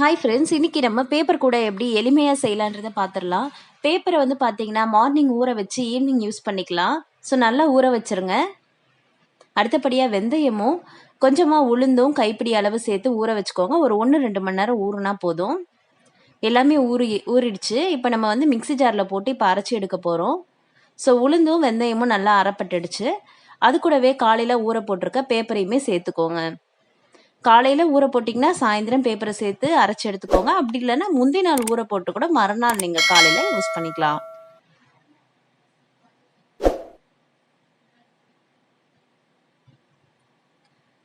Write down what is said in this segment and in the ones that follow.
Hi friends இன்னைக்கு நம்ம paper கூட எப்படி எளிமையாக செய்யலான்றதை பார்த்துடலாம். பேப்பரை வந்து பார்த்தீங்கன்னா மார்னிங் ஊற வச்சு ஈவினிங் யூஸ் பண்ணிக்கலாம். ஸோ நல்லா ஊற வச்சிருங்க. அடுத்தபடியாக வெந்தயமும் கொஞ்சமாக உளுந்தும் கைப்பிடி அளவு சேர்த்து ஊற வச்சுக்கோங்க. ஒரு ஒன்று ரெண்டு மணி நேரம் ஊறுனா போதும். எல்லாமே ஊறி ஊறிடுச்சு. இப்போ நம்ம வந்து மிக்ஸி ஜாரில் போட்டு இப்போ அரைச்சி எடுக்க போகிறோம் ஸோ உளுந்தும் வெந்தயமும் நல்லா அறப்பட்டுடுச்சு அது கூடவே காலையில் ஊற போட்டிருக்க பேப்பரையுமே சேர்த்துக்கோங்க. காலையில் ஊற போட்டிங்கன்னா சாயந்தரம் பேப்பரை சேர்த்து அரைச்சி எடுத்துக்கோங்க. அப்படி இல்லைன்னா முந்தைய நாள் ஊற போட்டு கூட மறுநாள் நீங்கள் காலையில் யூஸ் பண்ணிக்கலாம்.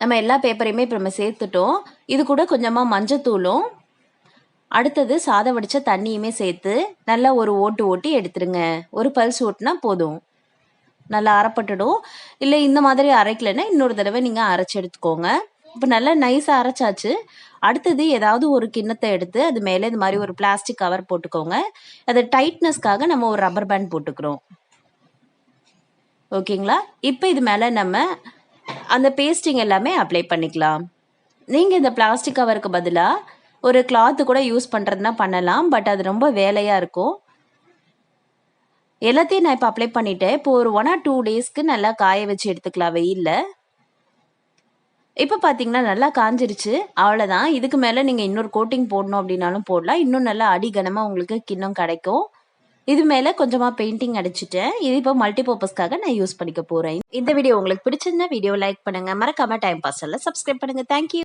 நம்ம எல்லா பேப்பரையுமே இப்போ நம்ம சேர்த்துட்டோம். இது கூட கொஞ்சமாக மஞ்சத்தூளும் அடுத்தது சாதம் வடித்த தண்ணியுமே சேர்த்து நல்லா ஒரு ஓட்டு ஓட்டி எடுத்துருங்க. ஒரு பல்ஸ் ஓட்டுனா போதும். நல்லா அரைப்பட்டுடும். இல்லை இந்த மாதிரி அரைக்கலைன்னா இன்னொரு தடவை நீங்கள் அரைச்சி எடுத்துக்கோங்க. இப்போ நல்லா நைஸாக அரைச்சாச்சு. அடுத்தது ஏதாவது ஒரு கிண்ணத்தை எடுத்து அது மேலே இது மாதிரி ஒரு பிளாஸ்டிக் கவர் போட்டுக்கோங்க. அது டைட்னஸ்க்காக நம்ம ஒரு ரப்பர் பேண்ட் போட்டுக்கிறோம். ஓகேங்களா இப்போ இது மேலே நம்ம அந்த பேஸ்டிங் எல்லாமே அப்ளை பண்ணிக்கலாம். நீங்கள் இந்த பிளாஸ்டிக் கவருக்கு பதிலாக ஒரு கிளாத்து கூட யூஸ் பண்ணுறதுனா பண்ணலாம். பட் அது ரொம்ப வேலையாக இருக்கும். எல்லாத்தையும் நான் இப்போ அப்ளை பண்ணிட்டேன். இப்போ ஒரு ஒன் ஆர் டூ டேஸ்க்கு நல்லா காய வச்சு எடுத்துக்கலாம். வெயிலில். இப்போ பார்த்தீங்கன்னா நல்லா காஞ்சிருச்சு. அவ்வளோதான் இதுக்கு மேலே நீங்கள் இன்னொரு கோட்டிங் போடணும் அப்படின்னாலும் போடலாம். இன்னும் நல்லா அடிகனமாக உங்களுக்கு கிண்ணம் கிடைக்கும். இது மேலே கொஞ்சமாக பெயிண்டிங் அடிச்சிட்டேன். இது இப்போ மல்டி பர்பஸ்க்காக நான் யூஸ் பண்ணிக்க போகிறேன் இந்த வீடியோ உங்களுக்கு பிடிச்சிருந்தா வீடியோ லைக் பண்ணுங்கள் மறக்காம டைம் பாஸ் எல்லாம் சப்ஸ்கிரைப் பண்ணுங்கள் தேங்க்யூ